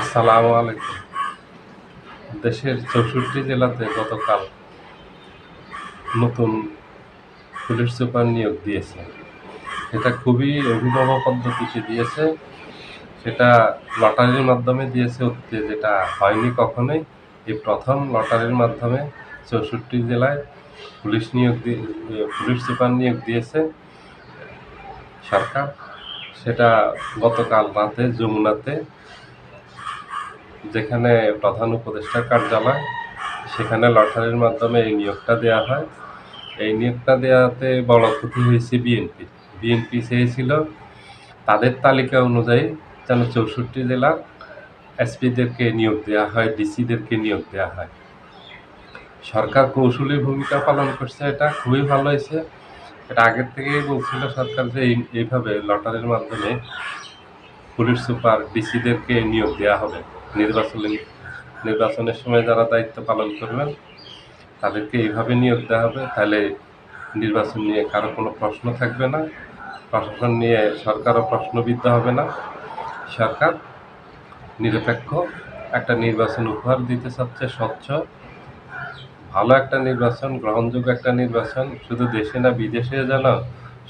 আসসালামু আলাইকুম। দেশের চৌষট্টি জেলাতে গতকাল নতুন পুলিশ সুপার নিয়োগ দিয়েছে। এটা খুবই অভিনব পদ্ধতিতে দিয়েছে। সেটা লটারির মাধ্যমে দিয়েছে অতীতে যেটা হয়নি কখনোই। এই প্রথম লটারির মাধ্যমে চৌষট্টি জেলায় পুলিশ নিয়োগ দিয়ে, পুলিশ সুপার নিয়োগ দিয়েছে সরকার। সেটা গতকাল রাতে যমুনাতে যেখানে প্রধান উপদেষ্টার কার্যালয়, সেখানে লটারির মাধ্যমে এই নিয়োগটা দেওয়া হয়। এই নিয়োগটা দেওয়াতে বড় ক্ষতি হয়েছে বিএনপি বিএনপি চেয়েছিল, তাদের তালিকা অনুযায়ী যেন চৌষট্টি জেলার এসপিদেরকে নিয়োগ দেওয়া হয় ডিসিদেরকে নিয়োগ দেওয়া হয়। সরকার কৌশলী ভূমিকা পালন করছে, এটা খুবই ভালো হয়েছে। এটা আগের থেকেই বলছিল সরকার যে এই- এইভাবে লটারির মাধ্যমে পুলিশ সুপার ডিসিদেরকে নিয়োগ দেওয়া হবে। নির্বাচনী নির্বাচনের সময় যারা দায়িত্ব পালন করবেন, তাদেরকে এইভাবে নিয়োগ দেওয়া হবে। তাহলে নির্বাচন নিয়ে কারও কোনো প্রশ্ন থাকবে না। প্রশাসন নিয়ে সরকারও প্রশ্নবিদ্ধ হবে না। সরকার নিরপেক্ষ একটা নির্বাচন উপহার দিতে চাচ্ছে, স্বচ্ছ, ভালো একটা নির্বাচন, গ্রহণযোগ্য একটা নির্বাচন। শুধু দেশে না, বিদেশে যেন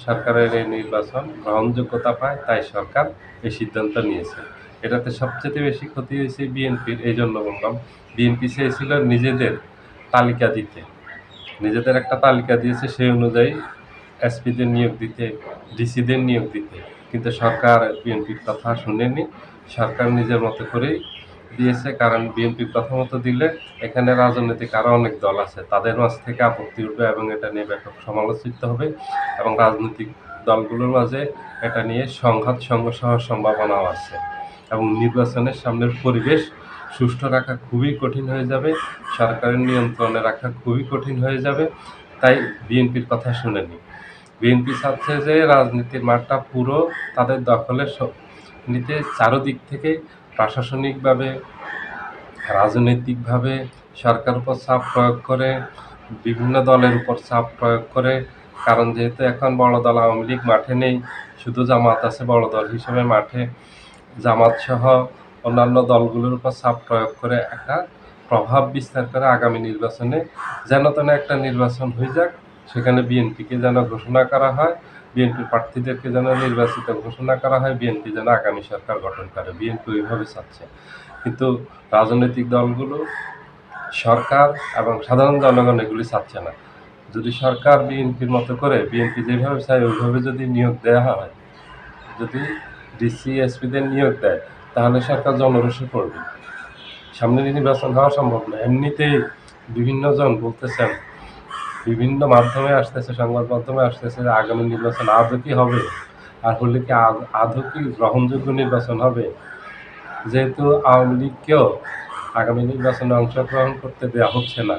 সরকারের এই নির্বাচন গ্রহণযোগ্যতা পায়, তাই সরকার এই সিদ্ধান্ত নিয়েছে। এটাতে সবচেয়ে বেশি ক্ষতি হয়েছে বিএনপির, এই জন্য বললাম, বিএনপি চেয়েছিল নিজেদের তালিকা দিতে। নিজেদের একটা তালিকা দিয়েছে সেই অনুযায়ী এসপিদের নিয়োগ দিতে, ডিসিদের নিয়োগ দিতে। কিন্তু সরকার বিএনপির কথা শুনেনি। সরকার নিজের মতো করেই দিয়েছে, কারণ বিএনপির কথা মতো দিলে এখানে রাজনৈতিক আরও অনেক দল আছে। তাদের মাঝ থেকে আপত্তি উঠবে এবং এটা নিয়ে ব্যাপক সমালোচিত হবে এবং রাজনৈতিক দলগুলোর মাঝে এটা নিয়ে সংঘাত সংঘর্ষ হওয়ার সম্ভাবনাও আছে। এবং নির্বাচনের সামনের পরিবেশ সুষ্ঠু রাখা খুবই কঠিন হয়ে যাবে, সরকারের নিয়ন্ত্রণে রাখা খুবই কঠিন হয়ে যাবে, তাই বিএনপির কথা শুনেনি। বিএনপি চাচ্ছে যে রাজনীতির মাঠটা পুরো তাদের দখলে নিতে চারোদিক থেকে প্রশাসনিকভাবে, রাজনৈতিকভাবে সরকার উপর চাপ প্রয়োগ করে, বিভিন্ন দলের উপর চাপ প্রয়োগ করে, কারণ যেহেতু এখন বড় দল আওয়ামী লীগ মাঠে নেই, শুধু জামাত আছে বড় দল হিসেবে মাঠে জামাত সহ অন্যান্য দলগুলোর উপর চাপ প্রয়োগ করে একটা প্রভাব বিস্তার করে আগামী নির্বাচনে যেন তেন একটা নির্বাচন হয়ে যাক, সেখানে বিএনপিকে যেন ঘোষণা করা হয় বিএনপির প্রার্থীদেরকে যেন নির্বাচিত ঘোষণা করা হয়, বিএনপি যেন আগামী সরকার গঠন করে। বিএনপি ওইভাবে চাচ্ছে। কিন্তু রাজনৈতিক দলগুলো, সরকার এবং সাধারণ জনগণ এগুলি চাচ্ছে না। যদি সরকার বিএনপির মতো করে, বিএনপি যেভাবে চায়, ওইভাবে যদি নিয়োগ দেওয়া হয়, যদি ডিসি, এসপিদের নিয়োগ দেয়, তাহলে সরকার জনরসে পড়বে। সামনে নির্বাচন হওয়া সম্ভব না। এমনিতেই বিভিন্ন জন বলতেছেন, বিভিন্ন মাধ্যমে আসতেছে, সংবাদ মাধ্যমে আসতেছে আগামী নির্বাচন আদৌ কি হবে আর হলে কি আদৌ কি গ্রহণযোগ্য নির্বাচন হবে। যেহেতু আওয়ামী লীগকেও আগামী নির্বাচনে অংশগ্রহণ করতে দেওয়া হচ্ছে না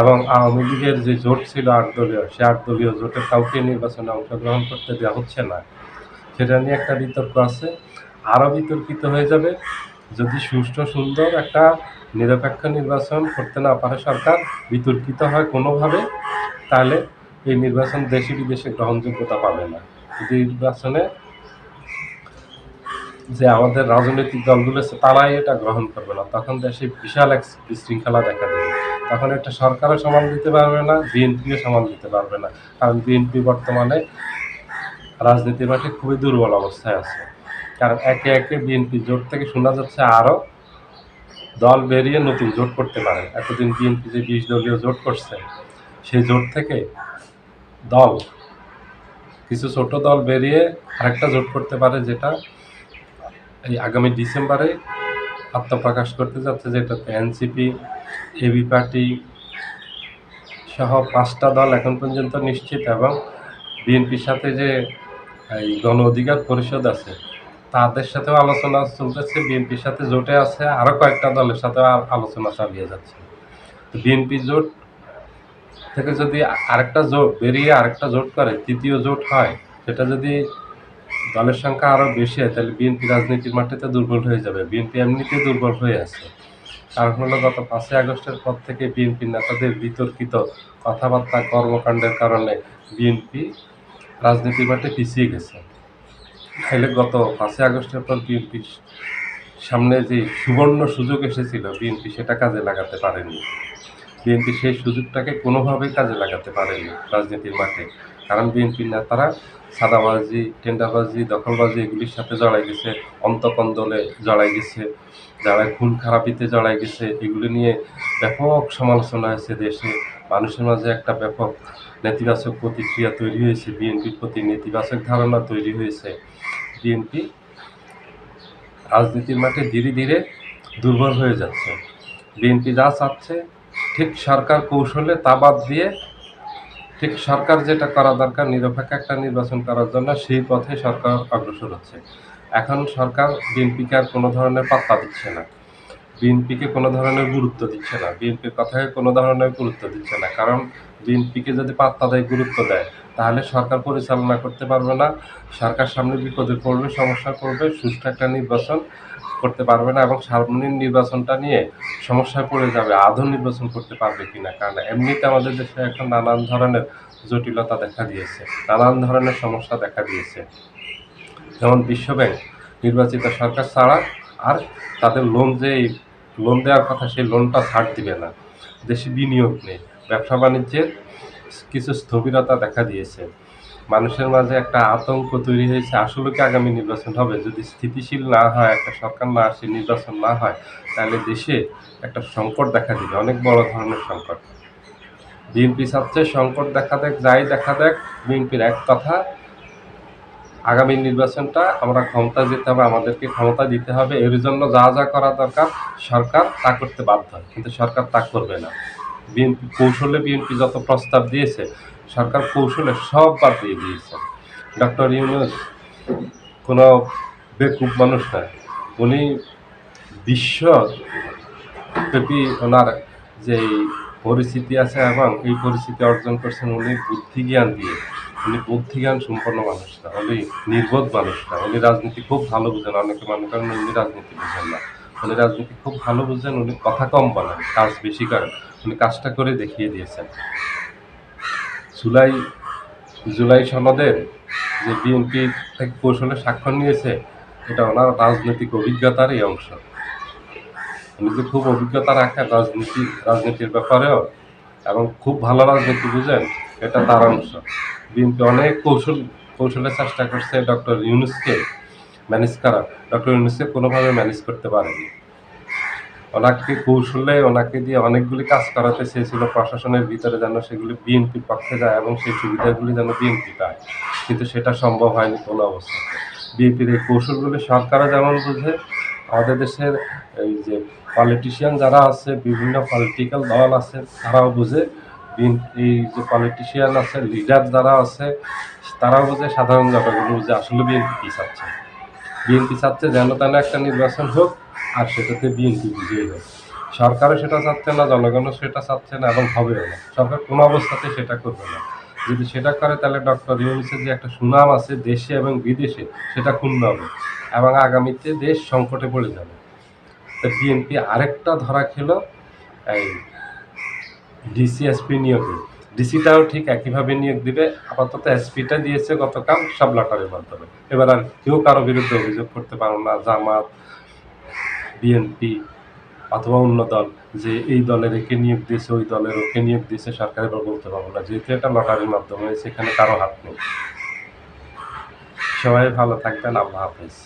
এবং আওয়ামী লীগের যে জোট ছিল আট দলীয়, সে আট দলীয় জোটের কাউকে নির্বাচনে অংশগ্রহণ করতে দেওয়া হচ্ছে না। সেটা নিয়ে একটা বিতর্ক আছে। আরও বিতর্কিত হয়ে যাবে যদি সুষ্ঠু, সুন্দর একটা নিরপেক্ষ নির্বাচন করতে না পারে সরকার, বিতর্কিত হয় কোনোভাবে, তাহলে এই নির্বাচন দেশে বিদেশে গ্রহণযোগ্যতা পাবে না। যদি নির্বাচনে যে আমাদের রাজনৈতিক দলগুলো আছে, তারাই এটা গ্রহণ করবে না, তখন দেশে বিশাল এক বিশৃঙ্খলা দেখা দেবে। তখন একটা সরকারও সামাল দিতে পারবে না, বিএনপিও সামাল দিতে পারবে না। কারণ বিএনপি বর্তমানে রাজনীতি মাঠে খুবই দুর্বল অবস্থায় আছে। কারণ একে একে বিএনপি জোট থেকে শোনা যাচ্ছে আরও দল বেরিয়ে নতুন জোট করতে পারে। এতদিন বিএনপি যে বিশ দলীয় জোট করছে, সেই জোট থেকে দল, কিছু ছোট দল বেরিয়ে আরেকটা জোট করতে পারে যেটা এই আগামী ডিসেম্বরে আত্মপ্রকাশ করতে যাচ্ছে, যেটাতে এনসিপি এবি পার্টি সহ পাঁচটা দল এখন পর্যন্ত নিশ্চিত এবং বিএনপির সাথে যে এই গণ অধিকার পরিষদ আছে। তাদের সাথেও আলোচনা চলতেছে, বিএনপির সাথে জোটে আছে আরও কয়েকটা দলের সাথেও আলোচনা চালিয়ে যাচ্ছে। বিএনপি জোট থেকে যদি আরেকটা জোট বেরিয়ে আরেকটা জোট করে, তৃতীয় জোট হয়, সেটা যদি দলের সংখ্যা আরও বেশি হয়, তাহলে বিএনপি রাজনীতির মাঠেতে দুর্বল হয়ে যাবে। বিএনপি এমনিতেই দুর্বল হয়ে আছে। কারণ হলো গত পাঁচই আগস্টের পর থেকে বিএনপি নেতাদের বিতর্কিত কথাবার্তা, কর্মকাণ্ডের কারণে বিএনপি রাজনীতির মাঠে পিছিয়ে গেছে। তাহলে গত পাঁচই আগস্টের পর বিএনপির সামনে যে সুবর্ণ সুযোগ এসেছিল, বিএনপি সেটা কাজে লাগাতে পারেনি। বিএনপি সেই সুযোগটাকে কোনোভাবেই কাজে লাগাতে পারেনি রাজনীতির মাঠে। কারণ বিএনপির নেতারা সাদাবাজি, টেন্ডারবাজি, দখলবাজি এগুলির সাথে জড়াই গেছে, অন্তকন্দলে জড়াই গেছে, যারা খুন খারাপিতে জড়াই গেছে, এগুলি নিয়ে ব্যাপক সমালোচনা হয়েছে দেশে। মানুষের মাঝে একটা ব্যাপক নেতিবাচক প্রতিক্রিয়া তৈরি হয়েছে, বিএনপির প্রতি নেতিবাচক ধারণা তৈরি হয়েছে। বিএনপি রাজনীতির মাঠে ধীরে ধীরে দুর্বল হয়ে যাচ্ছে। বিএনপি যা চাচ্ছে, ঠিক সরকার কৌশলে তা বাদ দিয়ে ঠিক সরকার যেটা করা দরকার, নিরপেক্ষ একটা নির্বাচন করার জন্য সেই পথে সরকার অগ্রসর হচ্ছে। এখন সরকার বিএনপিকে আর কোনো ধরনের পাত্তা দিচ্ছে না। বিএনপিকে কোনো ধরনের গুরুত্ব দিচ্ছে না। বিএনপির কথাকে কোনো ধরনের গুরুত্ব দিচ্ছে না। কারণ বিএনপিকে যদি পাত্তা দেয় গুরুত্ব দেয়, তাহলে সরকার পরিচালনা করতে পারবে না। সরকার সামনে বিপদে পড়বে, সমস্যা করবে সুষ্ঠু একটা নির্বাচন করতে পারবে না এবং সামনের নির্বাচনটা নিয়ে সমস্যায় পড়ে যাবে আদৌ নির্বাচন করতে পারবে কিনা? কারণ এমনিতে আমাদের দেশে এখন নানান ধরনের জটিলতা দেখা দিয়েছে, নানান ধরনের সমস্যা দেখা দিয়েছে। যেমন বিশ্বব্যাংক নির্বাচিত সরকার ছাড়া আর তাদের লোন যে লোন দেওয়ার কথা সেই লোনটা ছাড় দিবে না। দেশে বিনিয়োগ নেই। ব্যবসা বাণিজ্যের কিছু স্থবিরতা দেখা দিয়েছে। মানুষের মাঝে একটা আতঙ্ক তৈরি হয়েছে। আসলে কি আগামী নির্বাচন হবে? যদি স্থিতিশীল না হয়, একটা সরকার না আসে, নির্বাচন না হয়, তাহলে দেশে একটা সংকট দেখা দিবে। অনেক বড় ধরনের সংকট। বিএনপি চাচ্ছে সংকট দেখা দেখ, যাই দেখা দেখ, বিএনপির এক কথা আগামী নির্বাচনটা আমরা ক্ষমতা যেতে হবে, আমাদেরকে ক্ষমতা দিতে হবে। এর জন্য যা যা করা দরকার, সরকার তা করতে বাধ্য কিন্তু সরকার তা করবে না। বিএনপি কৌশলে বিএনপি যত প্রস্তাব দিয়েছে, সরকার কৌশলে সব বাদ দিয়ে দিয়েছে। ডক্টর ইউনুস কোনো বেকুব মানুষ নয় উনি বিশ্বব্যাপী ওনার যে পরিস্থিতি আছে এবং এই পরিস্থিতি অর্জন করছেন, উনি বুদ্ধি জ্ঞান দিয়ে। উনি বুদ্ধি জ্ঞান সম্পন্ন মানুষ না উনি নির্বোধ মানুষ না উনি রাজনীতি খুব ভালো বুঝেন। অনেকে মনে করেন উনি রাজনীতি বুঝেন না। উনি রাজনীতি খুব ভালো বুঝেন, উনি কথা কম বলেন, কাজ বেশি করেন। উনি কাজটা করে দেখিয়ে দিয়েছেন। জুলাই জুলাই সনদের যে বিএনপি থেকে কৌশলে স্বাক্ষর নিয়েছে, এটা ওনার রাজনৈতিক অভিজ্ঞতারই অংশ। উনি যে খুব অভিজ্ঞতা রাখেন রাজনীতি, রাজনীতির ব্যাপারেও, এবং খুব ভালো রাজনীতি বুঝেন। এটা তার অংশ। বিএনপি অনেক কৌশল কৌশলের চেষ্টা করছে ডক্টর ইউনুসকে ম্যানেজ করা ডক্টর ইউনুসকে কোনোভাবে ম্যানেজ করতে পারেনি। ওনাকে কৌশলে, ওনাকে দিয়ে অনেকগুলি কাজ করাতে চেয়েছিল। প্রশাসনের ভিতরে যেন সেগুলি বিএনপির পক্ষে যায় এবং সেই সুবিধাগুলি যেন বিএনপি পায়। কিন্তু সেটা সম্ভব হয়নি কোনো অবস্থাতে বিএনপির এই কৌশলগুলি সরকারও যেমন বুঝে, আমাদের দেশের এই যে পলিটিশিয়ান যারা আছে, বিভিন্ন পলিটিক্যাল দল আছে, তারাও বুঝে এই যে পলিটিশিয়ান আছে লিডার যারা আছে, তারাও বুঝে সাধারণ জনগণ বুঝে, আসলে বিএনপি চাচ্ছে? বিএনপি চাচ্ছে যেন তেন একটা নির্বাচন হোক, আর সেটাতে বিএনপি বিজয়ী হোক। সরকারও সেটা চাচ্ছে না, জনগণও সেটা চাচ্ছে না এবং হবেও না। সরকার কোনো অবস্থাতে সেটা করবে না। যদি সেটা করে, তাহলে ডক্টর ইউনুসের যে একটা সুনাম আছে দেশে এবং বিদেশে, সেটা ক্ষুণ্ণ হবে এবং আগামীতে দেশ সংকটে পড়ে যাবে। তো বিএনপি আরেকটা ধরা খেল, এই ডিসি এসপি নিয়োগে ডিসিটাও ঠিক একইভাবে নিয়োগ দিবে। আপাতত এসপিটা দিয়েছে গতকাল, সব লটারির মাধ্যমে। এবার আর কেউ কারও বিরুদ্ধে অভিযোগ করতে পারো না, জামাত বিএনপি অথবা অন্য দল, যে এই দলের একে নিয়োগ দিয়েছে, ওই দলের ওকে নিয়োগ দিয়েছে, সরকার এবার বলতে পারব না। যেহেতু এটা লটারির মাধ্যমে এখানে কারও হাত নেই। সবাই ভালো থাকবেন, আল্লাহ হাফেজ।